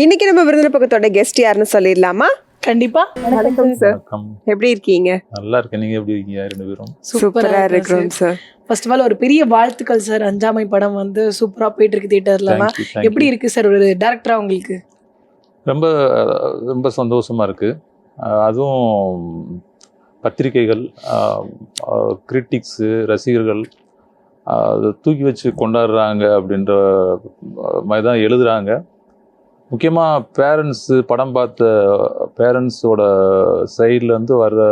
இன்னைக்கு நம்ம விருந்தின பக்கத்தோட கெஸ்ட் யாருன்னு சொல்லிடலாமா? கண்டிப்பா. வணக்கம் சார் எப்படி இருக்கீங்க? நல்லா இருக்கேன். நீங்க எப்படி இருக்கீங்க? ரெண்டு பேரும்? சூப்பரா இருக்கிறோம் சார் ஃபர்ஸ்ட் ஆஃப் ஆல் ஒரு பெரிய வாழ்த்துக்கள் சார் அஞ்சாமை படம் வந்து சூப்பரா போயிட்டு இருக்கு thank எப்படி. இருக்கு சார் ஒரு டேரக்டரா உங்களுக்கு? ரொம்ப ரொம்ப சந்தோஷமா இருக்கு. அதுவும் பத்திரிகைகள் கிரிட்டிக்ஸு ரசிகர்கள் தூக்கி வச்சு கொண்டாடுறாங்க அப்படின்ற மாதிரி தான் எழுதுறாங்க. முக்கியமாக பேரண்ட்ஸு படம் பார்த்த பேரண்ட்ஸோட சைட்லேருந்து வர்ற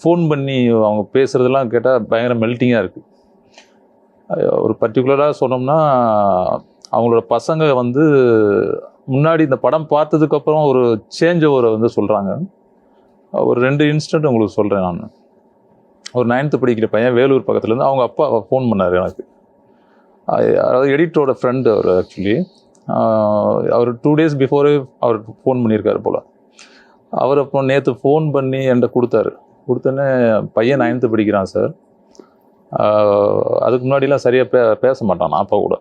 ஃபோன் பண்ணி அவங்க பேசுகிறதெல்லாம் கேட்டால் பயங்கர மெல்ட்டிங்காக இருக்குது ஒரு பர்டிகுலராக சொன்னோம்னா அவங்களோட பசங்க வந்து முன்னாடி இந்த படம் பார்த்ததுக்கப்புறம் ஒரு சேஞ்ச் ஓவரை வந்து சொல்கிறாங்க ஒரு ரெண்டு இன்ஸ்டன்ட் உங்களுக்கு சொல்கிறேன் நான். ஒரு நைன்த்து படிக்கிற பையன் வேலூர் பக்கத்துலேருந்து அவங்க அப்பா ஃபோன் பண்ணார் எனக்கு. அதாவது எடிட்டரோட ஃப்ரெண்டு அவர் ஆக்சுவலி அவர் டூ டேஸ் பிஃபோரே அவர் ஃபோன் பண்ணியிருக்காரு போல். அவர் அப்போ நேற்று ஃபோன் பண்ணி என்கிட்ட கொடுத்தாரு. கொடுத்தோன்னே பையன் நைன்த்து படிக்கிறான் சார் அதுக்கு முன்னாடிலாம் சரியாக பே பேச மாட்டான் அப்பா கூட.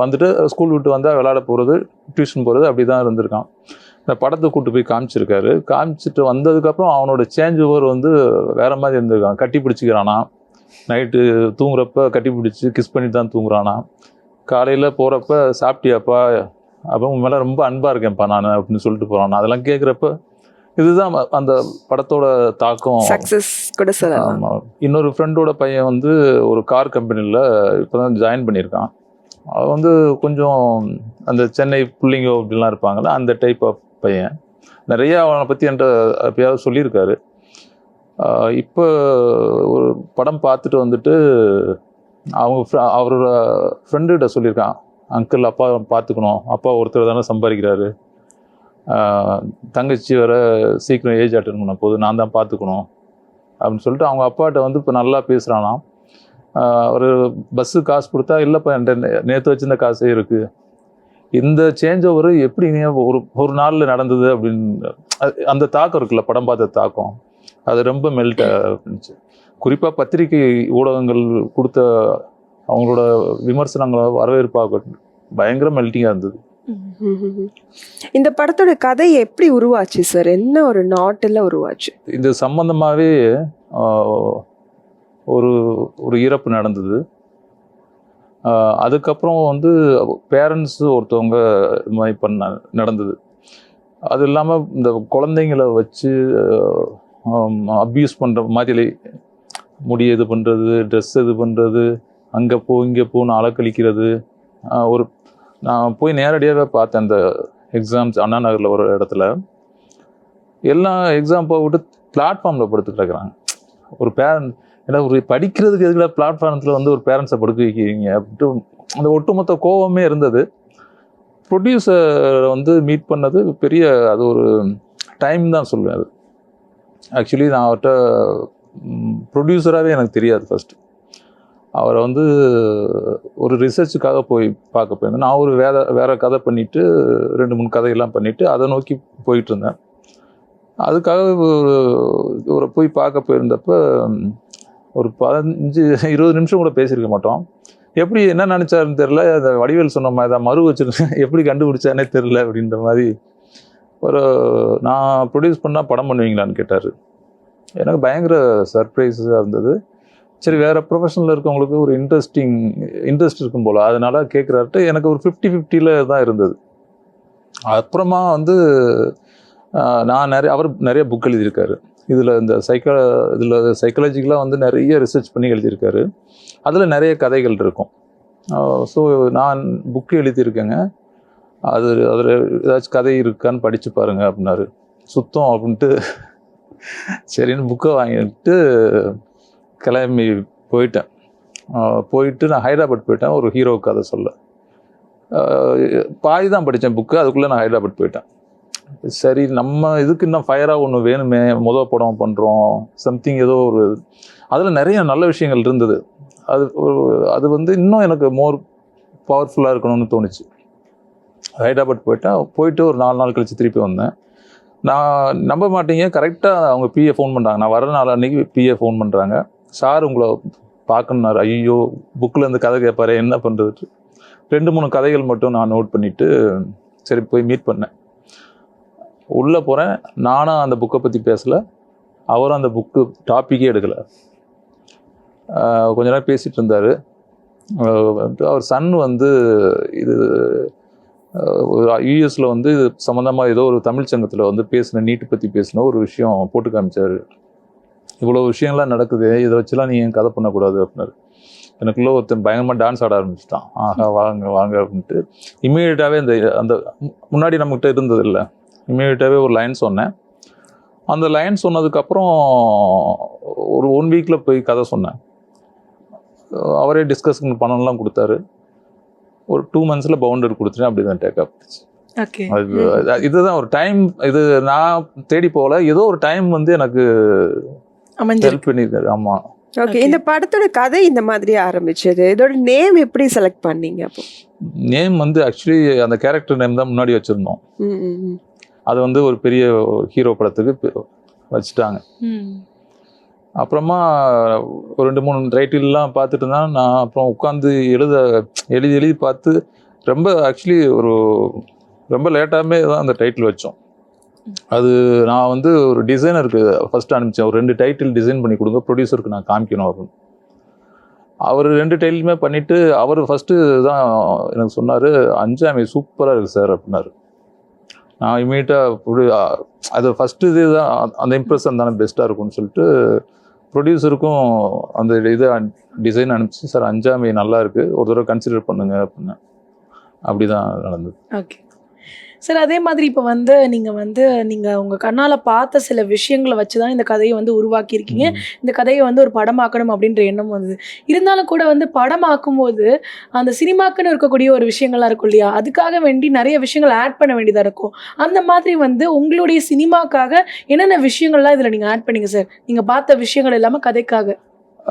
வந்துட்டு ஸ்கூல் விட்டு வந்தால் விளாட போகிறது டியூஷன் போகிறது அப்படி தான் இருந்திருக்கான். இந்த படத்தை கூட்டு போய் காமிச்சிருக்காரு. காமிச்சிட்டு வந்ததுக்கப்புறம் அவனோட சேஞ்ச் ஓவர் வந்து வேறு மாதிரி இருந்திருக்கான். கட்டி பிடிச்சிக்கிறானா. நைட்டு தூங்குறப்ப கட்டி பிடிச்சி கிஸ் பண்ணி தான் தூங்குறானா. காலையில் போகிறப்ப சாப்பிட்டியாப்பா? அப்போ உன் மேலே ரொம்ப அன்பாக இருக்கேன்ப்பா நான் அப்படின்னு சொல்லிட்டு போகிறான் அதெல்லாம் கேட்குறப்ப இதுதான் அந்த படத்தோட தாக்கம். கூட ஆமா. இன்னொரு ஃப்ரெண்டோட பையன் வந்து ஒரு கார் கம்பெனியில் இப்போ தான் ஜாயின் பண்ணியிருக்கான். அவன் வந்து கொஞ்சம் அந்த சென்னை புள்ளிங்க அப்படிலாம் இருப்பாங்கல்ல அந்த டைப் ஆஃப் பையன். நிறைய அவனை பற்றி என்கிட்ட எப்பயாவது சொல்லியிருக்காரு. இப்போ ஒரு படம் பார்த்துட்டு வந்துட்டு அவங்க அவரோட ஃப்ரெண்டுகிட்ட சொல்லியிருக்கான். அங்கிள் அப்பா பார்த்துக்கணும். அப்பா ஒருத்தர் தானே சம்பாதிக்கிறாரு. தங்கச்சி வர சீக்கிரம் ஏஜ் அட்டன் பண்ண போது நான் தான் பார்த்துக்கணும். அப்படின்னு சொல்லிட்டு அவங்க அப்பாட்ட வந்து இப்போ நல்லா பேசுகிறானாம் ஒரு பஸ்ஸு காசு கொடுத்தா இல்லைப்பா என்கிட்ட நேற்று வச்சிருந்த காசே இருக்குது இந்த சேஞ்ச் ஓவர் நீ ஒரு ஒரு நாளில் நடந்தது அப்படின்னு அந்த தாக்கம் இருக்குல்ல படம் பார்த்த தாக்கம். அது ரொம்ப மெல்ட் இருந்துச்சு. குறிப்பாக பத்திரிகை ஊடகங்கள் கொடுத்த அவங்களோட விமர்சனங்களை வரவேற்பாக பயங்கர மெல்ட்டிங்காக இருந்தது. இந்த படத்தோட கதை எப்படி உருவாச்சு சார்? என்ன ஒரு நாட்டில் உருவாச்சு? இது சம்பந்தமாகவே ஒரு ஒரு இறப்பு நடந்தது. அதுக்கப்புறம் வந்து பேரண்ட்ஸு ஒருத்தவங்க இது மாதிரி பண்ண நடந்தது. அது இல்லாமல் இந்த குழந்தைங்கள வச்சு அப்யூஸ் பண்ணுற மாதிரி முடி இது பண்ணுறது ட்ரெஸ் இது பண்ணுறது அங்கே போ இங்கே போன்னு அலக்கழிக்கிறது ஒரு நான் போய் நேரடியாகவே பார்த்தேன் அந்த எக்ஸாம்ஸ் அண்ணா நகரில் ஒரு இடத்துல. எல்லா எக்ஸாம் போட்டு பிளாட்ஃபார்மில் படுத்து கிடக்குறாங்க ஒரு பேரண்ட் ஏன்னா ஒரு படிக்கிறதுக்கு எதுக்குள்ள பிளாட்ஃபார்மத்தில் வந்து ஒரு பேரண்ட்ஸை படுக்க வைக்கிறீங்க? அப்படின்ட்டு அந்த ஒட்டுமொத்த கோவமே இருந்தது. ப்ரொடியூசரை வந்து மீட் பண்ணது பெரிய அது ஒரு டைம் தான் சொல்லுவேன் அது. ஆக்சுவலி நான் அவர்கிட்ட ப்ரொடியூசராகவே எனக்கு தெரியாது ஃபஸ்ட்டு அவரை வந்து ஒரு ரிசர்ச்சுக்காக போய் பார்க்க போயிருந்தேன். நான் ஒரு வேற வேற கதை பண்ணிவிட்டு ரெண்டு மூணு கதையெல்லாம் பண்ணிவிட்டு அதை நோக்கி போயிட்டு இருந்தேன். அதுக்காக ஒரு ஒரு போய் பார்க்க போயிருந்தப்ப ஒரு பதினஞ்சு இருபது நிமிஷம் கூட பேசியிருக்க மாட்டோம். எப்படி என்ன நினச்சாருன்னு தெரில அந்த வடிவேல் சொன்ன மாதிரி தான் மறு வச்சுருந்தேன். எப்படி கண்டுபிடிச்சானே தெரில அப்படின்ற மாதிரி. ஒரு நான் ப்ரொடியூஸ் பண்ணால் படம் பண்ணுவீங்களான்னு கேட்டார். எனக்கு பயங்கர சர்ப்ரைஸாக இருந்தது. சரி வேறு ப்ரொஃபஷனில் இருக்கவங்களுக்கு ஒரு இன்ட்ரெஸ்டிங் இன்ட்ரெஸ்ட் இருக்கும் போல். அதனால் கேட்குறாருட்டு எனக்கு ஒரு ஃபிஃப்டி ஃபிஃப்டியில் தான் இருந்தது. அப்புறமா வந்து நான் நிறைய அவர் நிறைய புக் எழுதியிருக்காரு. இதில் இந்த சைக்கா இதில் சைக்காலஜிக்கலாக வந்து நிறைய ரிசர்ச் பண்ணி எழுதியிருக்காரு. அதில் நிறைய கதைகள் இருக்கும். ஸோ நான் புக்கு எழுதியிருக்கேங்க. அது அதில் ஏதாச்சும் கதை இருக்கான்னு படித்து பாருங்கள் அப்படின்னாரு. சுத்தம் அப்படின்ட்டு சரின்னு புக்கை வாங்கிட்டு கிளம்பி போயிட்டேன். போயிட்டு நான் ஹைதராபாத் போயிட்டேன். ஒரு ஹீரோ கதை சொல்ல. பாதி தான் படித்தேன் புக்கு அதுக்குள்ளே நான் ஹைதராபாத் போயிட்டேன். சரி நம்ம இதுக்கு இன்னும் ஃபயராக ஒன்று வேணுமே மொதல் படம் பண்ணுறோம் சம்திங் ஏதோ ஒரு அதில் நிறைய நல்ல விஷயங்கள் இருந்தது. அது ஒரு அது வந்து இன்னும் எனக்கு மோர் பவர்ஃபுல்லாக இருக்கணும்னு தோணுச்சு. ஹைதராபாத் போயிட்டேன் போயிட்டு ஒரு நாலு நாள் கழித்து திருப்பி வந்தேன். நான் நம்ப மாட்டீங்க. கரெக்டாக அவங்க பிஏ ஃபோன் பண்ணுறாங்க நான் வர நாள் அன்றைக்கி பிஏ ஃபோன் பண்ணுறாங்க சார் உங்களை பார்க்கணுன்னாரு ஐயோ புக்கில் இருந்து கதை கேட்பாரு என்ன பண்ணுறது ரெண்டு மூணு கதைகள் மட்டும் நான் நோட் பண்ணிவிட்டு சரி போய் மீட் பண்ணேன். உள்ளே போகிறேன் நானும் அந்த புக்கை பற்றி பேசலை. அவரும் அந்த புக்கு டாப்பிக்கே எடுக்கலை. கொஞ்ச நேரம் பேசிகிட்டு இருந்தார். அவர் சன் வந்து இது யூஎஸில் வந்து இது சம்மந்தமாக ஏதோ ஒரு தமிழ் சங்கத்தில் வந்து பேசின நீட்டு பற்றி பேசின ஒரு விஷயம் போட்டு காமிச்சார். இவ்வளோ விஷயங்கள்லாம் நடக்குது இதை வச்சுலாம் நீ ஏன் கதை பண்ணக்கூடாது அப்படின்னாரு. எனக்குள்ளே ஒருத்தன் பயங்கரமாக டான்ஸ் ஆட ஆரம்பிச்சிட்டான். ஆஹா வாங்க வாங்க அப்படின்ட்டு. இம்மீடியட்டாகவே இந்த அந்த முன்னாடி நம்மகிட்ட இருந்தது இல்லை இம்மீடியட்டாகவே ஒரு லைன் சொன்னேன். அந்த லைன் சொன்னதுக்கப்புறம் ஒரு ஒன் வீக்கில் போய் கதை சொன்னேன். அவரே டிஸ்கஷன் பணம்லாம் கொடுத்தாரு. ஒரு டூ மந்த்ஸில் பவுண்டர் கொடுத்துட்டேன் அப்படி தான் டேக் அது- இதுதான் ஒரு டைம் இது நான் தேடி போகல. ஏதோ ஒரு டைம் வந்து எனக்கு ஹெல்ப் பண்ணியிருக்காரு. ஆமாம் ஓகே. இந்த படத்தோட கதை இந்த மாதிரி ஆரம்பிச்சது. இதோட நேம் எப்படி செலக்ட் பண்ணீங்க அப்போ? நேம் வந்து ஆக்சுவலி அந்த கேரக்டர் நேம் தான் முன்னாடி வச்சுருந்தோம். அது வந்து ஒரு பெரிய ஹீரோ படத்துக்கு வச்சுட்டாங்க. அப்புறமா ஒரு ரெண்டு மூணு ரைட்டில்லாம் பார்த்துட்டு இருந்தேன் நான் அப்புறம் உட்காந்து எழுத எழுதி எழுதி பார்த்து ரொம்ப ஆக்சுவலி ஒரு ரொம்ப லேட்டாகவே தான் அந்த டைட்டில் வச்சோம். அது நான் வந்து ஒரு டிசைனருக்கு ஃபர்ஸ்ட் அனுப்பிச்சேன். ஒரு ரெண்டு டைட்டில் டிசைன் பண்ணி கொடுங்க ப்ரொடியூசருக்கு நான் காமிக்கணும் அப்படின்னு. அவர் ரெண்டு டைட்டிலுமே பண்ணிவிட்டு அவர் ஃபஸ்ட்டு தான் எனக்கு சொன்னார் அஞ்சாமை சூப்பராக இருக்குது சார் அப்படின்னாரு. நான் இமீடியட்டாக அது ஃபஸ்ட்டு இது தான் அந்த இம்ப்ரெஷன் தானே பெஸ்ட்டாக இருக்கும்னு சொல்லிட்டு ப்ரொடியூசருக்கும் அந்த இது டிசைன் அனுப்பிச்சு சார் அஞ்சாமை நல்லா இருக்குது ஒரு தடவை கன்சிடர் பண்ணுங்க அப்படின்னு. அப்படி தான் நடந்தது. ஓகே சார் அதே மாதிரி இப்போ வந்து நீங்கள் வந்து நீங்கள் உங்கள் கண்ணால் பார்த்த சில விஷயங்களை வச்சு தான் இந்த கதையை வந்து உருவாக்கியிருக்கீங்க. இந்த கதையை வந்து ஒரு படமாக்கணும் அப்படின்ற எண்ணம் வந்தது. இருந்தாலும் கூட வந்து படமாக்கும் போது அந்த சினிமாக்குன்னு இருக்கக்கூடிய ஒரு விஷயங்கள்லாம் இருக்கும் இல்லையா? அதுக்காக வேண்டி நிறைய விஷயங்கள் ஆட் பண்ண வேண்டியதாக இருக்கும். அந்த மாதிரி வந்து உங்களுடைய சினிமாக்காக என்னென்ன விஷயங்கள்லாம் இதில் நீங்கள் ஆட் பண்ணீங்க சார் நீங்கள் பார்த்த விஷயங்கள் எல்லாமே கதைக்காக.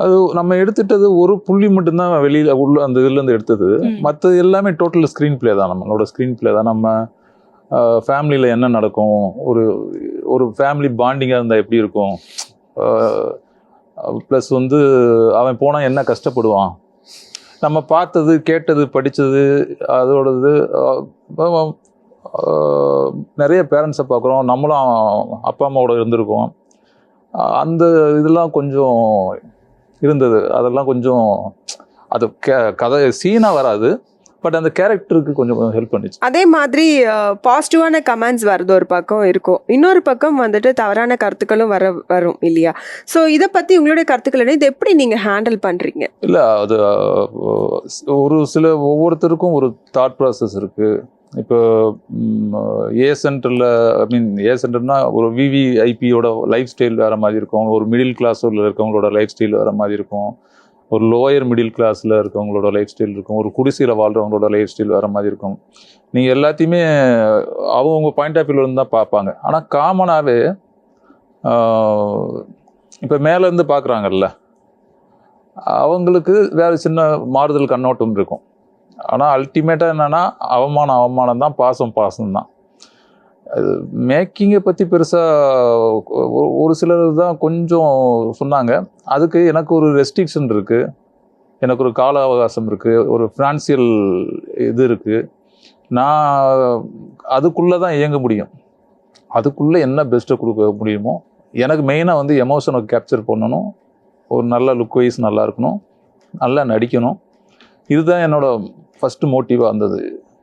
அது நம்ம எடுத்துட்டது ஒரு புள்ளி மட்டும்தான் வெளியில் உள்ள அந்த இதுலேருந்து எடுத்தது. மற்ற எல்லாமே டோட்டல் ஸ்க்ரீன் ப்ளே தான். நம்மளோட ஸ்க்ரீன் ப்ளே தான். நம்ம ஃபேமிலியில் என்ன நடக்கும்? ஒரு ஒரு ஃபேமிலி பாண்டிங்காக இருந்தால் எப்படி இருக்கும்? ப்ளஸ் வந்து அவன் போனால் என்ன கஷ்டப்படுவான்? நம்ம பார்த்தது கேட்டது படித்தது அதோடது நிறைய பேரண்ட்ஸை பார்க்குறோம். நம்மளும் அப்பா அம்மாவோட இருந்திருக்கோம். அந்த இதெல்லாம் கொஞ்சம் இருந்தது. அதெல்லாம் கொஞ்சம் அது கே- கதை சீனாக வராது. பட் அந்த கேரக்டருக்கு கொஞ்சம் ஹெல்ப் பண்ணிச்சு. அதே மாதிரி பாசிட்டிவான கமெண்ட்ஸ் வர்றது ஒரு பக்கம் இருக்கும். இன்னொரு பக்கம் வந்துட்டு தவறான கருத்துக்களும் வர வரும் இல்லையா? ஸோ இதை பற்றி உங்களுடைய கருத்துக்கள் இது எப்படி நீங்கள் ஹேண்டில் பண்ணுறீங்க இல்லை அது ஒரு சில ஒவ்வொருத்தருக்கும் ஒரு தாட் ப்ராசஸ் இருக்குது இப்போ ஏ சென்டரில் ஐ மீன் ஏ சென்டர்னா ஒரு விவிஐபியோட லைஃப் ஸ்டைல் வேறு மாதிரி இருக்கும். ஒரு மிடில் கிளாஸில் இருக்கவங்களோட லைஃப் ஸ்டைல் வேறு மாதிரி இருக்கும். ஒரு லோயர் மிடில் கிளாஸில் இருக்கவங்களோட லைஃப் ஸ்டைல் இருக்கும். ஒரு குடிசையில் வாழ்கிறவங்களோட லைஃப் ஸ்டைல் வேறு மாதிரி இருக்கும். நீங்கள் எல்லாத்தையுமே அவங்கவுங்க பாயிண்ட் ஆஃப் வியூலேருந்து தான் பார்ப்பாங்க. ஆனால் காமனாகவே இப்போ மேலேருந்து பார்க்குறாங்கல்ல அவங்களுக்கு வேறு சின்ன மாறுதல் கண்ணோட்டம் இருக்கும். ஆனால் அல்டிமேட்டாக என்னென்னா அவமானம் அவமானம் தான் பாசம் பாசம் தான் அது மேக்கிங்கை பற்றி பெருசாக ஒரு சிலர் தான் கொஞ்சம் சொன்னாங்க. அதுக்கு எனக்கு ஒரு ரெஸ்ட்ரிக்ஷன் இருக்குது எனக்கு ஒரு கால அவகாசம் இருக்குது ஒரு ஃபினான்சியல் இது இருக்குது நான் அதுக்குள்ளே தான் இயங்க முடியும். அதுக்குள்ளே என்ன பெஸ்ட்டை கொடுக்க முடியுமோ எனக்கு மெயினாக வந்து எமோஷனை கேப்சர் பண்ணணும். ஒரு நல்ல லுக் வைஸ் நல்லா இருக்கணும். நல்லா நடிக்கணும். இதுதான் என்னோடய ஃபஸ்ட்டு மோட்டிவாக இருந்தது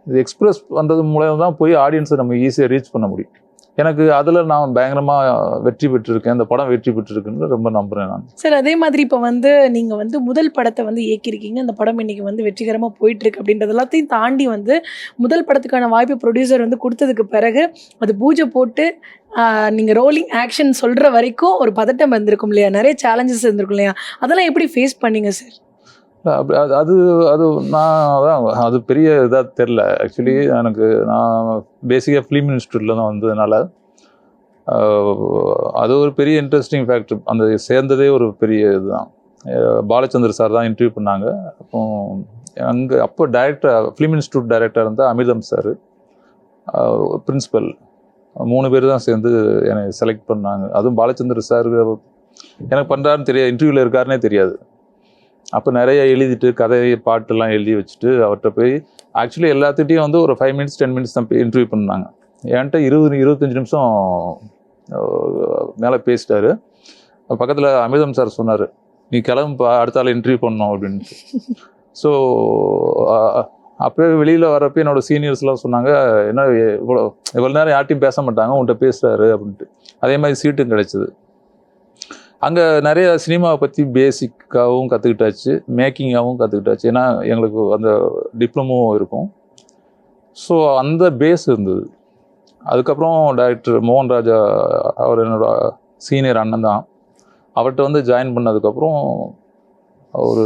இது எக்ஸ்ப்ரெஸ் பண்ணுறது மூலம் தான் போய் ஆடியன்ஸை நம்ம ஈஸியாக ரீச் பண்ண முடியும். எனக்கு அதில் நான் பயங்கரமாக வெற்றி பெற்றிருக்கேன். இந்த படம் வெற்றி பெற்றிருக்குன்னு ரொம்ப நம்புகிறேன் நான். சார் அதே மாதிரி இப்போ வந்து நீங்கள் வந்து முதல் படத்தை வந்து இயக்கியிருக்கீங்க. அந்த படம் இன்னைக்கு வந்து வெற்றிகரமாக போயிட்டுருக்கு அப்படின்றது எல்லாத்தையும் தாண்டி வந்து முதல் படத்துக்கான வாய்ப்பு ப்ரொடியூசர் வந்து கொடுத்ததுக்கு பிறகு அது பூஜை போட்டு நீங்கள் ரோலிங் ஆக்ஷன் சொல்கிற வரைக்கும் ஒரு பதட்டம் வந்திருக்கும் இல்லையா? நிறைய சேலஞ்சஸ் இருந்திருக்கும் இல்லையா? அதெல்லாம் எப்படி ஃபேஸ் பண்ணீங்க சார்? அப்படி அது அது அது நான் அதான் அது பெரிய இதாக தெரில ஆக்சுவலி எனக்கு நான் பேசிக்காக ஃபிலிம் இன்ஸ்டியூட்டில் தான் வந்ததுனால அது ஒரு பெரிய இன்ட்ரெஸ்டிங் ஃபேக்டர் அந்த சேர்ந்ததே ஒரு பெரிய இதுதான். பாலச்சந்தர் சார் தான் இன்டர்வியூ பண்ணாங்க. அப்போ அங்கே அப்போ டைரக்டர் ஃபிலிம் இன்ஸ்டியூட் டைரக்டர் இருந்தால் அமிர்தம் சார் பிரின்சிபல் மூணு பேர் தான் சேர்ந்து என்னை செலக்ட் பண்ணாங்க. அதுவும் பாலச்சந்தர் சார் எனக்கு பண்ணுறாருன்னு தெரியாது. இன்டர்வியூவில் இருக்காருன்னே தெரியாது. அப்போ நிறைய எழுதிட்டு கதை பாட்டுலாம் எழுதி வச்சுட்டு அவர்கிட்ட போய் ஆக்சுவலி எல்லாத்துட்டையும் வந்து ஒரு ஃபைவ் மினிட்ஸ் டென் மினிட்ஸ் தான் இன்டர்வியூ பண்ணாங்க. என்கிட்ட இருபது இருபத்தஞ்சி நிமிஷம் மேலே பேசிட்டாரு. பக்கத்தில் அமிர்தம் சார் சொன்னார் நீ கிளம்புப்பா அடுத்த ஆள் இன்டர்வியூ பண்ணோம் அப்படின்ட்டு. ஸோ அப்போ வெளியில் வரப்போ என்னோட சீனியர்ஸ்லாம் சொன்னாங்க என்ன இவ்வளோ இவ்வளோ நேரம் யார்ட்டையும் பேச மாட்டாங்க உன்கிட்ட பேசுகிறாரு அப்படின்ட்டு. அதே மாதிரி சீட்டும் கிடைச்சிது. அங்கே நிறைய சினிமாவை பற்றி பேசிக்காகவும் கற்றுக்கிட்டாச்சு மேக்கிங்காகவும் கற்றுக்கிட்டாச்சு ஏன்னா எங்களுக்கு அந்த டிப்ளமோவும் இருக்கும். ஸோ அந்த பேஸ் இருந்தது. அதுக்கப்புறம் டைரக்டர் மோகன் ராஜா அவர் என்னோட சீனியர் அண்ணன் தான். அவர்கிட்ட வந்து ஜாயின் பண்ணதுக்கப்புறம் ஒரு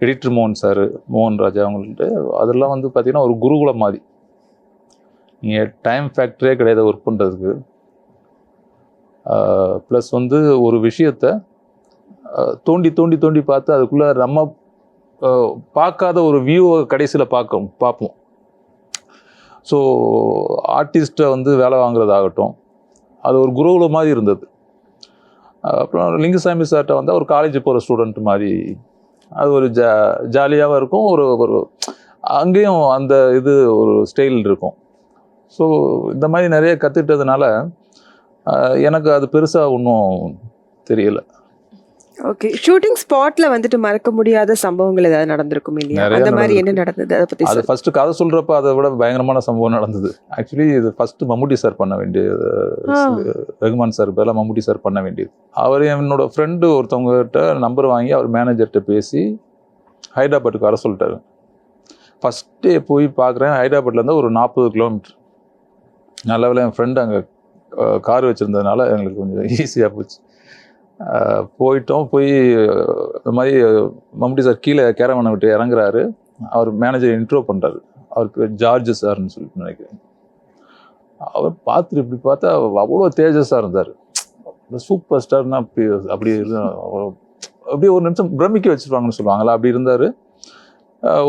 எடிட்டர் மோகன் சார் மோகன் ராஜா அவங்கள்ட்ட அதெல்லாம் வந்து பார்த்திங்கன்னா ஒரு குருகுலம் மாதிரி. நீங்கள் டைம் ஃபேக்டரியே கிடையாது ஒர்க் பண்ணுறதுக்கு ப்ளஸ் வந்து ஒரு விஷயத்த தோண்டி தோண்டி தோண்டி பார்த்து அதுக்குள்ளே நம்ம பார்க்காத ஒரு வியூவை கடைசியில் பார்க்கும் பார்ப்போம். ஸோ ஆர்டிஸ்ட்டை வந்து வேலை வாங்குறதாகட்டும் அது ஒரு குருகுல மாதிரி இருந்தது. அப்புறம் லிங்குசாமி சார்கிட்ட வந்து ஒரு காலேஜ் போகிற ஸ்டூடெண்ட் மாதிரி அது ஒரு ஜா ஜாலியாகவும் இருக்கும். ஒரு ஒரு அங்கேயும் அந்த இது ஒரு ஸ்டைல் இருக்கும். ஸோ இந்த மாதிரி நிறைய கற்றுக்கிட்டதுனால எனக்கு அது பெருசாக ஒன்றும் தெரியல. ஓகே. ஷூட்டிங் ஸ்பாட்ல வந்துட்டு மறக்க முடியாத சம்பவங்கள் ஏதாவது நடந்திருக்கும் இல்லையா? அந்த மாதிரி என்ன. நடந்தது? அதை பத்தி அது. ஃபர்ஸ்ட் கதை சொல்றப்ப அதை விட பயங்கரமான சம்பவம் நடந்தது. ஆக்சுவலி இது ஃபர்ஸ்ட் மம்முட்டி சார் பண்ண வேண்டியது. ரகுமான் சார் பேர்ல மம்முட்டி சார் பண்ண வேண்டியது. அவர் என்னோட ஃப்ரெண்டு ஒருத்தவங்க கிட்ட நம்பர் வாங்கி அவர் மேனேஜர்கிட்ட பேசி ஹைதராபாத்துக்கு வர சொல்லிட்டாரு. ஃபஸ்ட்டே போய் பார்க்குறேன் ஹைதராபாத்லேருந்து ஒரு நாற்பது கிலோமீட்டர் நல்ல வேளை என் ஃப்ரெண்டு அங்கே கார் வச்சுருந்ததுனால எங்களுக்கு கொஞ்சம் ஈஸியாக போச்சு. போயிட்டோம் போய் இந்த மாதிரி மம்முட்டி சார் கீழே கேரவனை விட்டு இறங்குறாரு. அவர் மேனேஜர் இன்ட்ரோ பண்ணுறாரு அவர் பேர் ஜார்ஜ் சார்னு சொல்லிட்டு நினைக்கிறேன். அவர் பார்த்துட்டு இப்படி பார்த்தா அவ்வளோ தேஜஸாக இருந்தார். சூப்பர் ஸ்டார்னா அப்படி அப்படி அப்படியே ஒரு நிமிஷம் பிரமிக்க வச்சுருவாங்கன்னு சொல்லுவாங்களா அப்படி இருந்தார்.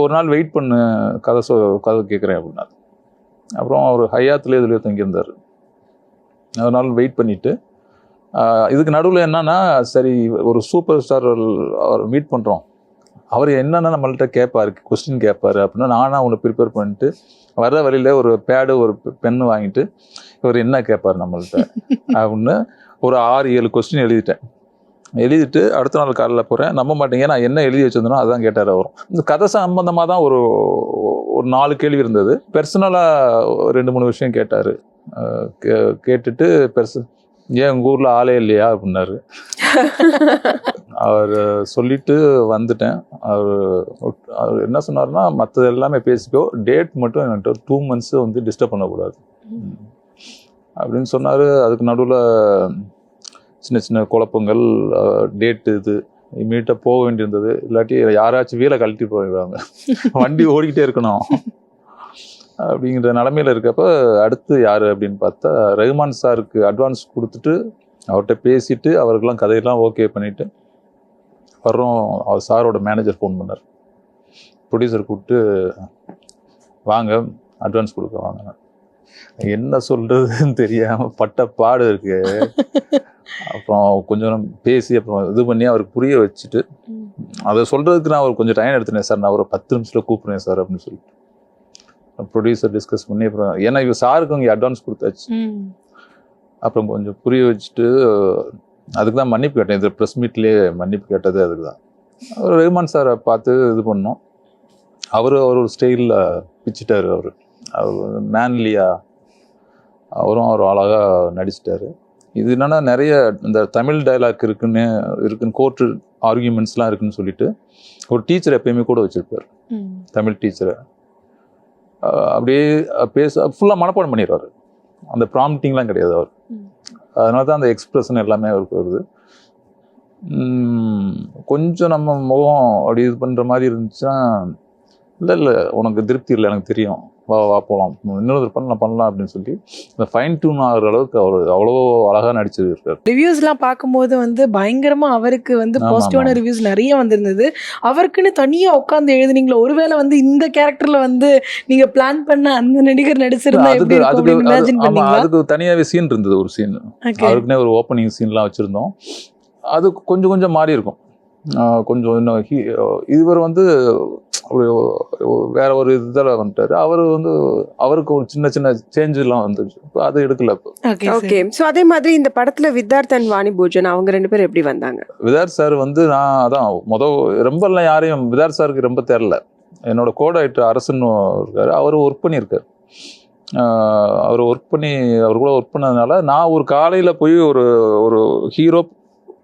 ஒரு நாள் வெயிட் பண்ணு கதை சொ கதை கேட்குறேன் அப்படின்னா அப்புறம் அவர் ஹையாத்துலேயே இதுலேயே தங்கியிருந்தார். ஒரு நாள் வெயிட் பண்ணிவிட்டு இதுக்கு நடுவில் என்னன்னா சரி ஒரு சூப்பர் ஸ்டார் அவர் மீட் பண்ணுறோம் அவர் என்னென்ன நம்மள்ட்ட கேட்பாரு கொஸ்டின் கேட்பாரு அப்படின்னா நானாக ஒன்று ப்ரிப்பேர் பண்ணிட்டு வர வழியில் ஒரு பேடு ஒரு பென்னு வாங்கிட்டு இவர் என்ன கேட்பார் நம்மள்ட்ட? அப்படின்னு ஒரு ஆறு ஏழு கொஸ்டின் எழுதிட்டேன். எழுதிட்டு அடுத்த நாள் காலையில் போகிறேன் நம்ப மாட்டேங்க. நான் என்ன எழுதி வச்சிருந்தனோ அதான் கேட்டார் வரும் இந்த கதை சம்பந்தமாக தான் ஒரு ஒரு நாலு கேள்வி இருந்தது. பெர்சனலாக ரெண்டு மூணு விஷயம் கேட்டார். கேட்டுட்டு பெர்ச ஏன் உங்கள் ஊரில் ஆளே இல்லையா? அப்படின்னாரு. அவர் சொல்லிட்டு வந்துட்டேன். அவர் அவர் என்ன சொன்னார்னா மற்றது எல்லாமே பேசிக்கோ. டேட் மட்டும் என்கிட்ட டூ மந்த்ஸ் வந்து டிஸ்டர்ப் பண்ணக்கூடாது. அப்படின்னு சொன்னார். அதுக்கு நடுவில் சின்ன சின்ன குழப்பங்கள் டேட்டு இது இமீடியட்டாக போக வேண்டியிருந்தது. இல்லாட்டி யாராச்சும் வீலை கழட்டி போயிடுவாங்க. வண்டி ஓடிக்கிட்டே இருக்கணும். அப்படிங்கிற நிலமையில இருக்கப்ப அடுத்து யார் அப்படின்னு பார்த்தா ரஹ்மான் சாருக்கு அட்வான்ஸ் கொடுத்துட்டு அவர்கிட்ட பேசிட்டு அவருக்கெல்லாம் கதையெல்லாம் ஓகே பண்ணிட்டு வர்றோம். அவர் சாரோட மேனேஜர் ஃபோன் பண்ணார். ப்ரொடியூசர் கூப்பிட்டு வாங்க அட்வான்ஸ் கொடுக்க வாங்க. என்ன சொல்றதுன்னு தெரியாம பட்ட பாடு இருக்கு. அப்புறம் கொஞ்சம் நேரம் பேசி அப்புறம் இது பண்ணி அவருக்கு புரிய வச்சுட்டு. அதை சொல்றதுக்கு நான் ஒரு கொஞ்சம் டைம் எடுத்துனேன் சார். நான் ஒரு பத்து நிமிஷத்துல கூப்பிடுறேன் சார் அப்படின்னு சொல்லிட்டு. ப்ரொடியூசர் டிஸ்கஸ் பண்ணி அப்புறம் ஏன்னா இவங்க சாருக்கு இங்கே அட்வான்ஸ் கொடுத்தாச்சு. அப்புறம் கொஞ்சம் புரிய வச்சுட்டு அதுக்கு தான் மன்னிப்பு கேட்டேன். இது ப்ரெஸ் மீட்லேயே மன்னிப்பு கேட்டது அதுக்கு தான். ரஹ்மான் சாரை பார்த்து இது பண்ணோம். அவர் அவர் ஒரு ஸ்டைலில் பிச்சிட்டாரு அவர். அவர் மேன்லியா அவரும் அவர் அழகாக நடிச்சிட்டாரு. இது என்னன்னா நிறைய இந்த தமிழ் டயலாக் இருக்குன்னு இருக்குன்னு கோர்ட்டு ஆர்கியூமெண்ட்ஸ்லாம் இருக்குன்னு சொல்லிட்டு ஒரு டீச்சர் எப்பயுமே கூட வச்சிருப்பார். தமிழ் டீச்சரை அப்படியே பேச ஃபுல்லாக மனப்பாடம் பண்ணிடுவார். அந்த ப்ராம்ப்டிங்லாம் கிடையாது அவர். அதனால தான் அந்த எக்ஸ்பிரஷன் எல்லாமே அவருக்கு வருது. கொஞ்சம் நம்ம முகம் அப்படி இது பண்ணுற மாதிரி இருந்துச்சுன்னா இல்லை இல்லை உனக்கு திருப்தி இல்லை எனக்கு தெரியும். வா வா போகலாம் இன்னொரு பண்ணலாம் பண்ணலாம் அப்படின்னு சொல்லி இந்த ஃபைன் டியூன் ஆகுற அளவுக்கு அவர் அவ்வளோ அழகாக நடிச்சிருக்காரு. ரிவ்யூஸ்லாம் பார்க்கும்போது வந்து பயங்கரமா அவருக்கு வந்து பாசிட்டிவான. ரிவ்யூஸ் நிறைய வந்திருந்தது. அவருக்குன்னு தனியா உட்காந்து எழுதுனீங்களா ஒருவேளை வந்து இந்த கேரக்டர்ல வந்து நீங்க பிளான் பண்ண அந்த நடிகர் நடிச்சிருந்தா எப்படி அதுக்கு அதுக்கு தனியாகவே சீன் இருந்தது ஒரு சீன் ஓகே அவருக்குனே ஒரு ஓப்பனிங் சீன்லாம் வச்சுருந்தோம். அது கொஞ்சம் கொஞ்சம் மாறி இருக்கும். கொஞ்சம் இன்னும் இவர் வந்து ஒரு வேற ஒரு இதில் வந்துட்டாரு. அவர் வந்து அவருக்கு ஒரு சின்ன சின்ன சேஞ்செலாம் வந்துச்சு இப்போ அது எடுக்கல இப்போ. ஓகே ஓகே ஸோ அதே மாதிரி இந்த படத்துல வித்தார்த் அண்ட் வாணி பூஜன் அவங்க ரெண்டு பேரும் எப்படி வந்தாங்க? விதார் சார் வந்து நான் அதான் மொதல் ரொம்பலாம் யாரையும் விதார் சாருக்கு ரொம்ப தெரில. என்னோட கோடாயிட்டு அரசுன்னு இருக்காரு. அவர் ஒர்க் பண்ணியிருக்காரு. அவர் ஒர்க் பண்ணி அவர் கூட ஒர்க் பண்ணதுனால நான் ஒரு காலையில் போய் ஒரு ஒரு ஹீரோ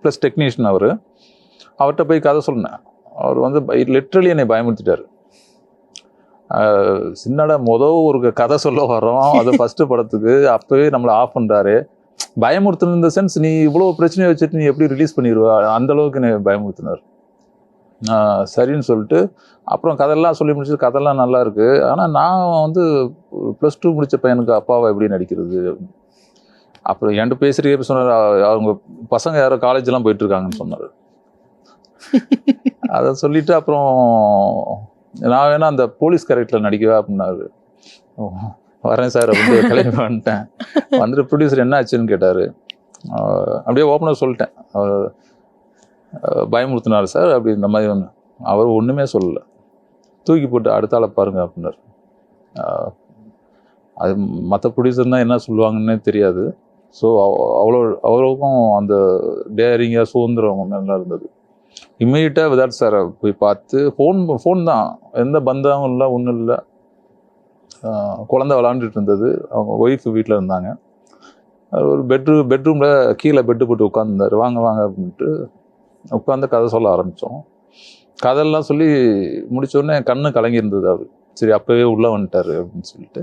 ப்ளஸ் டெக்னீஷியன் அவர். அவர்கிட்ட போய் கதை சொன்னேன். அவர் வந்து லிட்ரலி என்னை பயமுறுத்திட்டார். சின்னடா மொதல் ஒரு கதை சொல்ல வரோம் அது ஃபஸ்ட்டு படத்துக்கு. அப்போவே நம்மளை ஆஃப் பண்ணுறாரு பயமுறுத்தணும் இந்த சென்ஸ் நீ இவ்வளோ பிரச்சனையை வச்சுட்டு நீ எப்படி ரிலீஸ் பண்ணிடுவ அந்த அளவுக்கு என்னை பயமுறுத்தினார். சரின்னு சொல்லிட்டு அப்புறம் கதையெல்லாம் சொல்லி முடிச்சு கதையெல்லாம் நல்லா இருக்கு. ஆனால் நான் வந்து ப்ளஸ் டூ முடிச்ச பையனுக்கு அப்பாவை எப்படி நடிக்கிறது? அப்புறம் என்கிட்ட பேசுறதுக்கு சொன்னார் "அ- அவங்க பசங்க யாரோ காலேஜ்லாம் போயிட்டு இருக்காங்கன்னு சொன்னார். அதை சொல்லிட்டு அப்புறம் நான் வேணா அந்த போலீஸ் கேரக்டரில் நடிக்கவே அப்படின்னாரு. வரேன் சார் அப்படின்னு கிளம்பி வந்துட்டேன். வந்துட்டு ப்ரொடியூசர் என்ன ஆச்சுன்னு கேட்டார். அப்படியே ஓப்பனாக சொல்லிட்டேன். அவர் பயமுறுத்தினார் சார் அப்படி இந்த மாதிரி ஒன்று அவர் ஒன்றுமே சொல்லலை. தூக்கி போட்டு அடுத்த ஆளை பாருங்க அப்படின்னாரு. அது மற்ற ப்ரொடியூசர்னால் என்ன சொல்லுவாங்கன்னே தெரியாது. ஸோ அவ்வளோ அவ்வளோக்கும் அந்த டேரிங்காக சுதந்திரம் நல்லா இருந்தது. இம்மிடியட்டாக விதாட் சாரை போய் பார்த்து ஃபோன் ஃபோன் தான். எந்த பந்தமும் இல்லை ஒன்றும் இல்லை. குழந்தை விளாண்டுட்டு இருந்தது. அவங்க ஒய்ஃப் வீட்டில் இருந்தாங்க. ஒரு பெட்ரூம் பெட்ரூமில் கீழே பெட்டு போட்டு உட்காந்துருந்தார் வாங்க வாங்க அப்படின்ட்டு உட்காந்து கதை சொல்ல ஆரம்பித்தோம் கதையெல்லாம் சொல்லி முடித்தோடனே கண்ணு கலங்கியிருந்தது அவர். சரி அப்போவே உள்ளே வந்துட்டார் அப்படின்னு சொல்லிட்டு.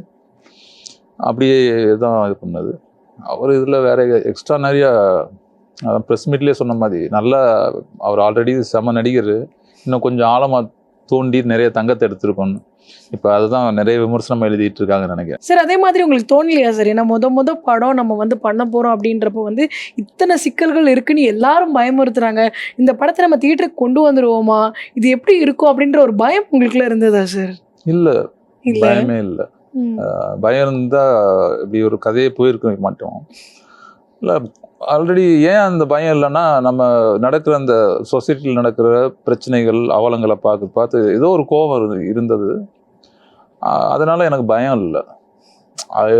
அப்படியே தான் இது பண்ணது. அவர் இதில் வேற எக்ஸ்ட்ரா நிறையா அதான் ப்ரெஸ் மீட்லேயே சொன்ன மாதிரி. நல்லா அவர் ஆல்ரெடி செம நடிகர். இன்னும் கொஞ்சம் ஆழமாக தோண்டி நிறைய தங்கத்தை எடுத்திருக்கணும் இப்போ அதுதான் நிறைய விமர்சனம் எழுதிட்டு இருக்காங்கன்னு நினைக்கிறேன். சார் அதே மாதிரி உங்களுக்கு தோணலையா சார்? ஏன்னா முத முத படம் நம்ம வந்து பண்ண போறோம் அப்படின்றப்போ வந்து இத்தனை சிக்கல்கள் இருக்குன்னு எல்லாரும் பயமுறுத்துறாங்க. இந்த படத்தை நம்ம தியேட்டருக்கு கொண்டு வந்துருவோமா? இது எப்படி இருக்கும் அப்படின்ற ஒரு பயம் உங்களுக்குள்ள இருந்ததா சார்? இல்லை. பயமே இல்லை. பயம் இருந்தால் இப்படி ஒரு கதையே போயிருக்க மாட்டோம். இல்லை ஆல்ரெடி ஏன் அந்த பயம் இல்லைன்னா நம்ம நடக்கிற அந்த சொசைட்டியில் நடக்கிற பிரச்சனைகள் அவலங்களை பார்த்து பார்த்து ஏதோ ஒரு கோபம் இருந்தது. அதனால் எனக்கு பயம் இல்லை. அது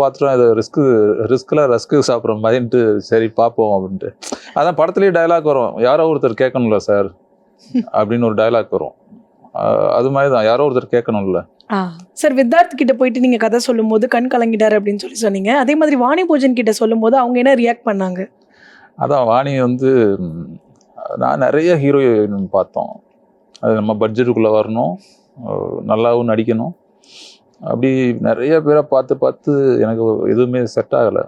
பார்த்துட்டோம் இதை ரிஸ்க்கு ரிஸ்கில் ரஸ்க்கு சாப்பிட்ற மாதிரின்ட்டு சரி பார்ப்போம் அப்படின்ட்டு. அதான் படத்துலேயே டயலாக் வரும். யாரோ ஒருத்தர் கேட்கணும்ல சார் அப்படின்னு ஒரு டயலாக் வரும். அது மாதிரி தான் யாரோ ஒருத்தர் கேட்கணும்ல. சார் வித்தார்த் கிட்ட போயிட்டு நீங்க கதை சொல்லும்போது கண் கலங்கிட்டாரு அப்படின்னு சொல்லி சொன்னீங்க. அதே மாதிரி வாணி பூஜன் கிட்ட சொல்லும்போது அவங்க என்ன ரியாக்ட் பண்ணாங்க? அதான் வாணி வந்து நான் நிறைய ஹீரோயின் பார்த்தோம். அது நம்ம பட்ஜெட்டுக்குள்ளே வரணும். நல்லாவும் நடிக்கணும். அப்படி நிறைய பேரை பார்த்து பார்த்து எனக்கு எதுவுமே செட் ஆகலை.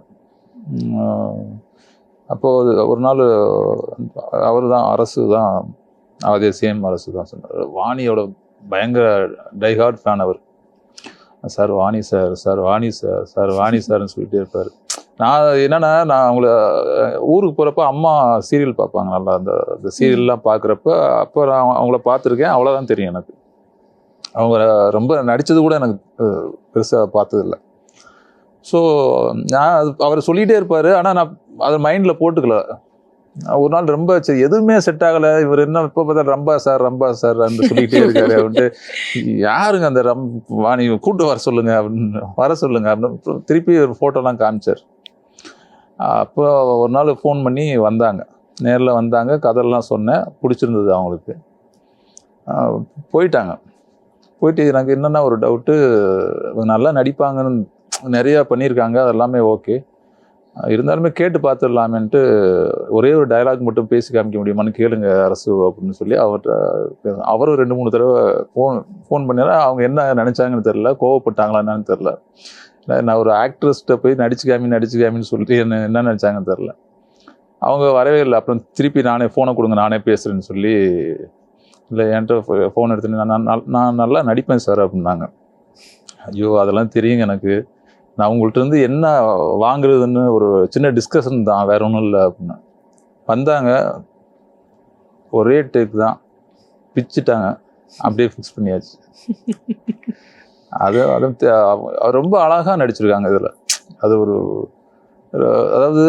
அப்போது ஒரு நாள் அவர் தான் அரசு தான் அதே சேம் அரசு தான் சொன்னார். வாணியோட பயங்கர டைஹார்ட் ஃபேன் அவர். Sir Vani sir sir Vani sir sir Vani சார்னு சொல்லிட்டே இருப்பார். நான் என்னென்னா நான் அவங்கள ஊருக்கு போகிறப்ப அம்மா சீரியல் பார்ப்பாங்க நல்லா அந்த அந்த சீரியல்லாம் பார்க்குறப்ப அப்போ நான் அவங்கள பார்த்துருக்கேன். அவ்வளோதான் தெரியும் எனக்கு. அவங்க ரொம்ப நடித்தது கூட எனக்கு பெருசாக பார்த்ததில்ல. ஸோ நான் அது அவர் சொல்லிகிட்டே இருப்பார். ஆனால் நான் அதை மைண்டில் போட்டுக்கல. ஒரு நாள் ரொம்ப சரி எதுவுமே செட் ஆகலை. இவர் என்ன இப்போ பார்த்தா ரம்பா சார் ரம்பா சார் அப்படின்னு சொல்லிக்கிட்டே இருக்காரு அப்படின்ட்டு யாருங்க அந்த ரம் வாணி கூட்டு வர சொல்லுங்க அப்படின்னு வர சொல்லுங்க அப்படின்னு திருப்பி ஒரு ஃபோட்டோலாம் காமிச்சார். அப்போ ஒரு நாள் ஃபோன் பண்ணி வந்தாங்க. நேரில் வந்தாங்க கதையெல்லாம் சொன்னேன் பிடிச்சிருந்தது அவங்களுக்கு. போயிட்டாங்க. போயிட்டு எனக்கு என்னென்ன ஒரு டவுட்டு நல்லா நடிப்பாங்கன்னு நிறையா பண்ணியிருக்காங்க அதெல்லாமே ஓகே இருந்தாலுமே கேட்டு பார்த்துடலாமேன்ட்டு ஒரே ஒரு டயலாக் மட்டும் பேசி காமிக்க முடியுமான்னு கேளுங்க அரசு அப்படின்னு சொல்லி அவர்கிட்ட அவரும் ரெண்டு மூணு தடவை ஃபோன் ஃபோன் பண்ணினா அவங்க என்ன நினச்சாங்கன்னு தெரில கோவப்பட்டாங்களா என்னன்னு தெரில நான் ஒரு ஆக்ட்ரஸ்கிட்ட போய் நடிச்சு காமி நடிச்சு காமின்னு சொல்லிட்டு என்ன என்ன நினச்சாங்கன்னு தெரில அவங்க வரவே இல்லை. அப்புறம் திருப்பி நானே ஃபோனை கொடுங்க நானே பேசுகிறேன்னு சொல்லி இல்லை என்கிட்ட ஃபோன் எடுத்து நான் நான் நான் நல்லா நடிப்பேன் சார் அப்படின்னாங்க. ஐயோ அதெல்லாம் தெரியுங்க எனக்கு. நான் உங்கள்கிட்ட இருந்து என்ன வாங்குறதுன்னு ஒரு சின்ன டிஸ்கஷன் தான் வேற ஒன்றும் இல்லை அப்படின்னு. வந்தாங்க. ஒரே டேக் தான் பிச்சுட்டாங்க. அப்படியே ஃபிக்ஸ் பண்ணியாச்சு. அது அது ரொம்ப அழகாக நடிச்சிருக்காங்க இதில். அது ஒரு அதாவது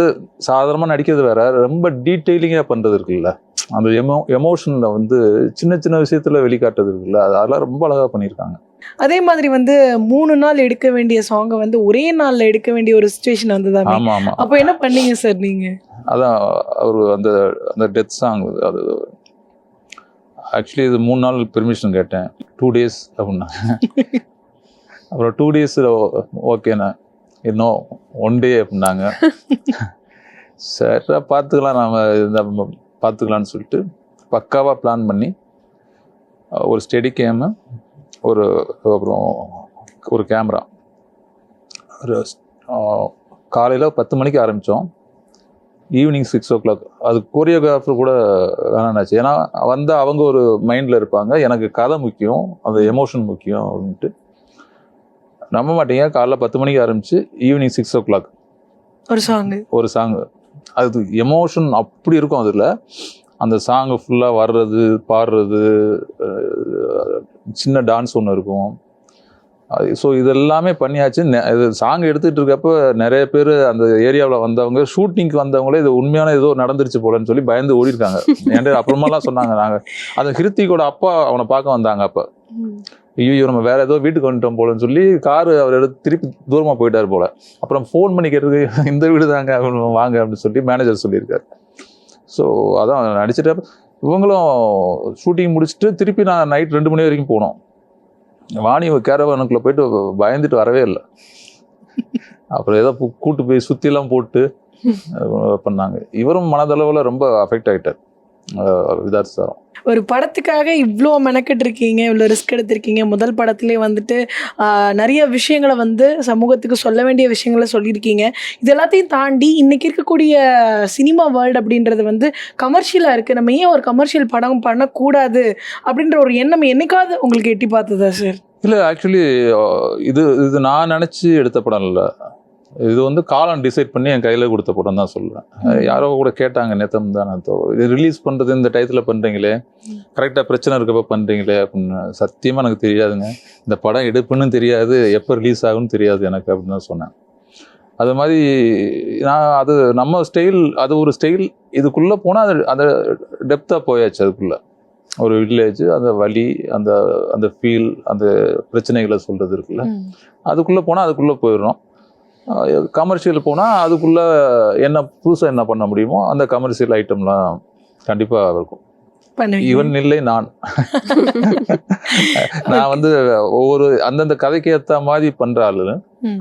சாதாரணமாக நடிக்கிறது வேற ரொம்ப டீட்டெயிலிங்காக பண்ணுறது இருக்குல்ல. அந்த எமோ எமோஷனில் வந்து சின்ன சின்ன விஷயத்தில் வெளிக்காட்டுறது இருக்குல்ல. அதெல்லாம் ரொம்ப அழகாக பண்ணியிருக்காங்க. அதே மாதிரி வந்து மூணு நாள் எடுக்க வேண்டிய சாங்கை வந்து ஒரே நாள்ல எடுக்க வேண்டிய ஒரு சுச்சுவேஷன் வந்ததாமே. அப்போ என்ன பண்ணீங்க சார் நீங்க? அதான் அவர் அந்த அந்த டெத் சாங் அது ஆக்சுவலி இது மூணு நாள் பெர்மிஷன் கேட்டேன். டூ டேஸ் அப்படின்னாங்க அப்புறம் டூ டேஸ் ஓகேண்ணா இன்னும் ஒன் டே அப்படின்னாங்க. சரி பார்த்துக்கலாம் நாம் இந்த பார்த்துக்கலான்னு சொல்லிட்டு பக்காவாக பிளான் பண்ணி ஒரு ஸ்டெடி கேமு ஒரு அப்புறம் ஒரு கேமரா ஒரு காலையில் பத்து மணிக்கு ஆரம்பித்தோம் ஈவினிங் சிக்ஸ் ஓ கிளாக் அது கோரியோகிராஃபர் கூட வேணாச்சு ஏன்னா வந்து அவங்க ஒரு மைண்டில் இருப்பாங்க. எனக்கு கதை முக்கியம் அந்த எமோஷன் முக்கியம் அப்படின்ட்டு. நம்ப மாட்டீங்க. காலைல பத்து மணிக்கு ஆரம்பிச்சு ஈவினிங் சிக்ஸ் ஓ கிளாக் ஒரு சாங் ஒரு சாங் அது எமோஷன் அப்படி இருக்கும் அதில். அந்த சாங் ஃபுல்லாக வர்றது பாடுறது சின்ன டான்ஸ் ஒன்று இருக்கும். ஸோ இதெல்லாமே பண்ணியாச்சு. நெ- இது சாங் எடுத்துட்டு இருக்கப்ப நிறைய பேர் அந்த ஏரியாவில் வந்தவங்க ஷூட்டிங்க்கு வந்தவங்களே இது உண்மையான ஏதோ நடந்துருச்சு போலன்னு சொல்லி பயந்து ஓடிருக்காங்க என்கிட்ட அப்புறமாலாம் சொன்னாங்க நாங்கள் அந்த ஹிருத்திகோட அப்பா அவனை பார்க்க வந்தாங்க அப்போ. ஐயோ நம்ம வேற ஏதோ வீட்டுக்கு வந்துட்டோம் போலன்னு சொல்லி காரு அவர் எடுத்து திருப்பி தூரமாக போயிட்டார் போல. அப்புறம் ஃபோன் பண்ணி கேட்டது இந்த வீடு தாங்க வாங்க அப்படின்னு சொல்லி மேனேஜர் சொல்லியிருக்காரு. ஸோ அதான் நடிச்சிட்டு இவங்களும் ஷூட்டிங் முடிச்சுட்டு திருப்பி நான் நைட் ரெண்டு மணி வரைக்கும் போனோம். வாணி கேரவானுக்குள்ளே போயிட்டு பயந்துட்டு வரவே இல்லை. அப்புறம் ஏதோ கூட்டு போய் சுத்திலாம் போட்டு பண்ணாங்க. இவரும் மனதளவில் ரொம்ப அஃபெக்ட் ஆகிட்டார் விதார்த் சாரும் ஒரு படத்துக்காக இவ்வளோ மெனக்கெட்டு இருக்கீங்க இவ்வளோ ரிஸ்க் எடுத்திருக்கீங்க. முதல் படத்திலே வந்துட்டு நிறைய விஷயங்களை வந்து சமூகத்துக்கு சொல்ல வேண்டிய விஷயங்களை சொல்லியிருக்கீங்க. இது எல்லாத்தையும் தாண்டி இன்றைக்கி இருக்கக்கூடிய சினிமா வேர்ல்டு அப்படின்றது வந்து கமர்ஷியலாக இருக்குது நம்ம ஏன் ஒரு கமர்ஷியல் படம் பண்ணக்கூடாது அப்படின்ற ஒரு எண்ணம் என்னைக்காவது உங்களுக்கு எட்டி பார்த்ததா சார் இல்லை ஆக்சுவலி இது இது நான் நினச்சி எடுத்த படம் இல்லை. இது வந்து காலம் டிசைட் பண்ணி என் கையில் கொடுத்த படம் தான் சொல்லுவேன் யாரோ கூட கேட்டாங்க நேத்தம் தான் இது ரிலீஸ் பண்ணுறது இந்த டயத்தில் பண்ணுறீங்களே கரெக்டாக பிரச்சனை இருக்கப்ப பண்ணுறீங்களே அப்படின்னு சத்தியமாக எனக்கு தெரியாதுங்க. இந்த படம் எடுப்புன்னு தெரியாது எப்போ ரிலீஸ் ஆகும்னு தெரியாது எனக்கு அப்படின்னு தான் சொன்னேன். அது மாதிரி நான் அது நம்ம ஸ்டைல் அது ஒரு ஸ்டைல் இதுக்குள்ளே போனால் அது அந்த டெப்த்தாக போயாச்சு அதுக்குள்ளே. ஒரு வில்லேஜ் அந்த வலி அந்த அந்த ஃபீல் அந்த பிரச்சனைகளை சொல்கிறது இருக்குல்ல. அதுக்குள்ளே போனால் அதுக்குள்ளே போயிடுறோம். கமர்ஷியல் போனால் அதுக்குள்ளே என்ன புதுசாக என்ன பண்ண முடியுமோ அந்த கமர்ஷியல் ஐட்டம்லாம் கண்டிப்பாக இருக்கும். இவன் இல்லை நான். நான் வந்து ஒவ்வொரு அந்தந்த கதைக்கு ஏற்ற மாதிரி பண்ணுற ஆளு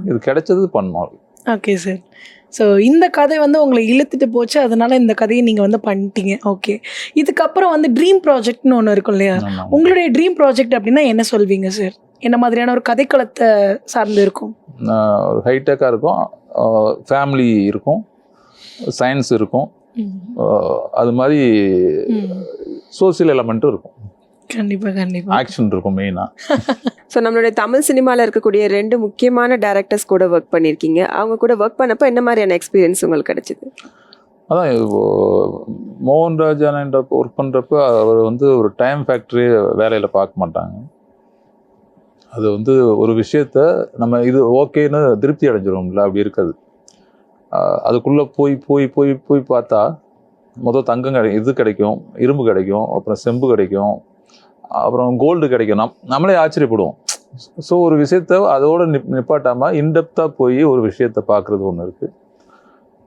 இது கிடைச்சது பண்ணோம் ஓகே சார் ஸோ இந்த கதை வந்து உங்களை இழுத்துட்டு போச்சு. அதனால இந்த கதையை நீங்கள் வந்து பண்ணிட்டீங்க. ஓகே இதுக்கப்புறம் வந்து ட்ரீம் ப்ராஜெக்ட்னு ஒன்று இருக்கும் இல்லையா. உங்களுடைய ட்ரீம் ப்ராஜெக்ட் அப்படின்னா என்ன சொல்வீங்க சார் என்ன மாதிரியான ஒரு கதைக்களத்தை சார்ந்து இருக்கும்? ஒரு ஹைடெக்காக இருக்கும். ஃபேமிலி இருக்கும். சயின்ஸ் இருக்கும். அது மாதிரி சோசியல் எலமெண்ட்டும் இருக்கும். கண்டிப்பாக கண்டிப்பாக ஆக்ஷன் இருக்கும் மெயினாக ஸோ நம்மளுடைய தமிழ் சினிமாவில் இருக்கக்கூடிய ரெண்டு முக்கியமான டேரக்டர்ஸ் கூட ஒர்க் பண்ணியிருக்கீங்க அவங்க கூட ஒர்க் பண்ணப்போ என்ன மாதிரியான எக்ஸ்பீரியன்ஸ் உங்களுக்கு கிடைச்சிது? அதான் இப்போ மோகன்ராஜ் ஒர்க் பண்ணுறப்ப அவர் வந்து ஒரு டைம் ஃபேக்ட்ரி வேலையில் பார்க்க மாட்டாங்க. அது வந்து ஒரு விஷயத்த நம்ம இது ஓகேன்னு திருப்தி அடைஞ்சிடும்ல அப்படி இருக்காது. அதுக்குள்ளே போய் போய் போய் போய் பார்த்தா மொதல் தங்கம் கிடை இது கிடைக்கும் இரும்பு கிடைக்கும் அப்புறம் செம்பு கிடைக்கும் அப்புறம் கோல்டு கிடைக்கும். நம் நம்மளே ஆச்சரியப்படுவோம். ஸோ ஒரு விஷயத்த அதோட நிப் நிப்பாட்டாமல் இன்டெப்த்தாக போய் ஒரு விஷயத்த பார்க்குறது ஒன்று இருக்குது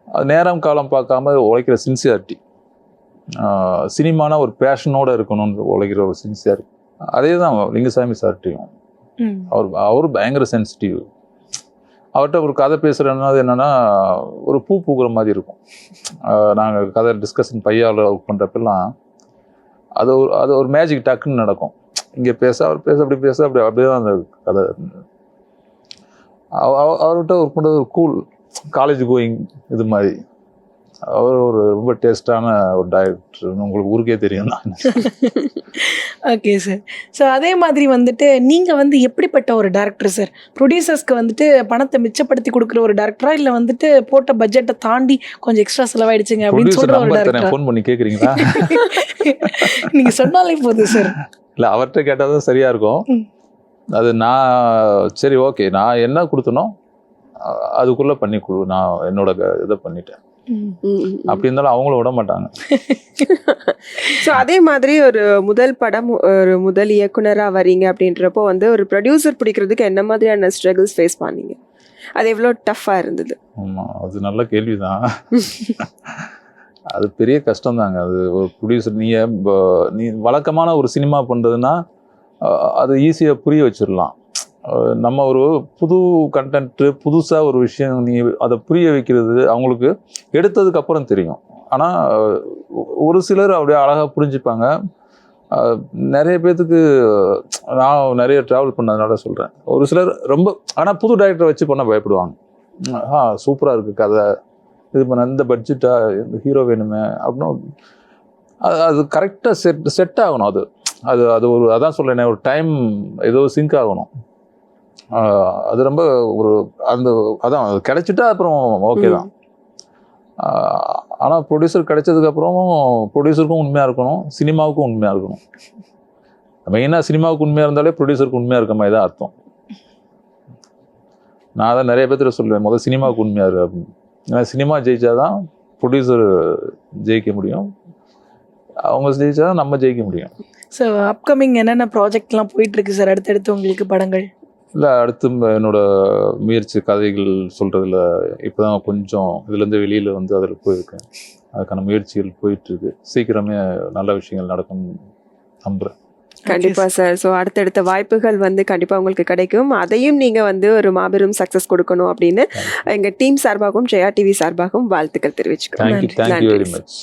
அது நேரம் காலம் பார்க்காம உழைக்கிற சின்சியாரிட்டி சினிமானா ஒரு பேஷனோடு இருக்கணும்னு உழைக்கிற ஒரு சின்சியாரிட்டி அதே தான் லிங்கசாமி சார்ட்டையும். அவர் அவர் பயங்கர சென்சிட்டிவ் அவர்கிட்ட ஒரு கதை பேசுகிறேன்னா என்னென்னா ஒரு பூ பூக்குற மாதிரி இருக்கும். நாங்கள் கதை டிஸ்கஷன் பையாவில் ஒர்க் பண்ணுறப்பெல்லாம் அது ஒரு அது ஒரு மேஜிக் டக்குன்னு நடக்கும். இங்கே பேச அவர் பேச அப்படி பேச அப்படி அப்படியே தான் அந்த கதை. அவ- அவ- அவர்கிட்ட ஒர்க் பண்ணுறது ஒரு கூல் காலேஜ் கோயிங் இது மாதிரி. அவர் ஒரு ரொம்ப டேஸ்டான ஒரு டைரக்டர் உங்களுக்கு ஊருக்கே தெரியும் தான். ஓகே சார் ஸோ அதே மாதிரி வந்துட்டு நீங்கள் வந்து எப்படிப்பட்ட ஒரு டேரக்டர் சார் ப்ரொடியூசர்ஸ்க்கு வந்துட்டு பணத்தை மிச்சப்படுத்தி கொடுக்குற ஒரு டேரக்டரா இல்லை வந்துட்டு போட்ட பட்ஜெட்டை தாண்டி கொஞ்சம் எக்ஸ்ட்ரா செலவாயிடுச்சுங்க அப்படின்னு சொல்கிற ஒரு டேரக்டரா ஃபோன் பண்ணி கேட்குறீங்களா நீங்கள் சொன்னாலே போதும் சார் இல்லை அவர்கிட்ட கேட்டால் தான் சரியாக இருக்கும். அது நான் சரி ஓகே நான் என்ன கொடுத்தனோ அதுக்குள்ள பண்ணி கொடு நான் என்னோட இதை பண்ணிட்டேன். அப்படி இருந்தாலும் அவங்களும் விட மாட்டாங்க. ஸோ அதே மாதிரி ஒரு முதல் படம் ஒரு முதல் இயக்குனரா வரீங்க அப்படின்றப்போ வந்து ஒரு ப்ரொடியூசர் பிடிக்கிறதுக்கு என்ன மாதிரியான ஸ்ட்ரகிள்ஸ் ஃபேஸ் பண்ணீங்க? அது எவ்வளோ டஃப்பாக இருந்தது? ஆமா அது நல்ல கேள்விதான். அது பெரிய கஷ்டம் தாங்க அது ஒரு ப்ரொடியூசர் நீ நீ வழக்கமான ஒரு சினிமா பண்றதுன்னா அஹ், அது ஈஸியாக புரிய வச்சிடலாம் நம்ம ஒரு புது கண்டென்ட்டு புதுசாக ஒரு விஷயம் நீ அதை புரிய வைக்கிறது அவங்களுக்கு எடுத்ததுக்கு அப்புறம் தெரியும். ஆனால் ஒரு சிலர் அப்படியே அழகாக புரிஞ்சுப்பாங்க. நிறைய பேர்த்துக்கு நான் நிறைய ட்ராவல் பண்ணதுனால சொல்கிறேன் ஒரு சிலர் ரொம்ப ஆனால் புது டைரக்டரை வச்சு பண்ண பயப்படுவாங்க. ஆ சூப்பராக இருக்குது கதை. இது பண்ண இந்த பட்ஜெட்டாக இந்த ஹீரோ வேணுமே அப்படின்னா. அது அது கரெக்டாக செட் செட் ஆகணும் அது. அது அது ஒரு அதான் சொல்கிறேன்னே ஒரு டைம் ஏதோ சிங்க் ஆகணும். அது ரொம்ப ஒரு அந்த அதான் அது கிடைச்சிட்டா அப்புறம் ஓகே தான். ஆனால் ப்ரொடியூசர் கிடைச்சதுக்கப்புறம் ப்ரொடியூசருக்கும் உண்மையாக இருக்கணும் சினிமாவுக்கும் உண்மையாக இருக்கணும். மெயினாக சினிமாவுக்கு உண்மையாக இருந்தாலே ப்ரொடியூசருக்கு உண்மையாக இருக்க மாதிரி தான் அர்த்தம். நான் அதை நிறைய பேர்த்துல சொல்லுவேன் முதல் சினிமாவுக்கு உண்மையாக இரு அப்படின்னு. ஏன்னா சினிமா ஜெயிச்சாதான் ப்ரொடியூசர் ஜெயிக்க முடியும். அவங்க ஜெயிச்சாதான் நம்ம ஜெயிக்க முடியும். ஸோ அப்கமிங் என்னென்ன ப்ராஜெக்ட்லாம் போயிட்டு இருக்கு சார் அடுத்தடுத்து உங்களுக்கு படங்கள். இல்லை அடுத்து என்னோட முயற்சி கதைகள் சொல்கிறதுல இப்போ தான் கொஞ்சம் இதுலேருந்து வெளியில் வந்து அதில் போயிருக்கேன். அதுக்கான முயற்சிகள் போயிட்டுருக்கு. சீக்கிரமே நல்ல விஷயங்கள் நடக்கும் நம்புகிறேன் கண்டிப்பா சார் ஸோ அடுத்தடுத்த வாய்ப்புகள் வந்து கண்டிப்பா உங்களுக்கு கிடைக்கும். அதையும் நீங்க வந்து ஒரு மாபெரும் சக்சஸ் கொடுக்கணும் அப்படின்னு எங்க டீம் சார்பாகவும் ஜெயா டிவி சார்பாகவும் வாழ்த்துக்கள் தெரிவிச்சுக்கிறோம். தேங்க்யூ நன்றி. தேங்க்யூ வெரி நன்றி. மச்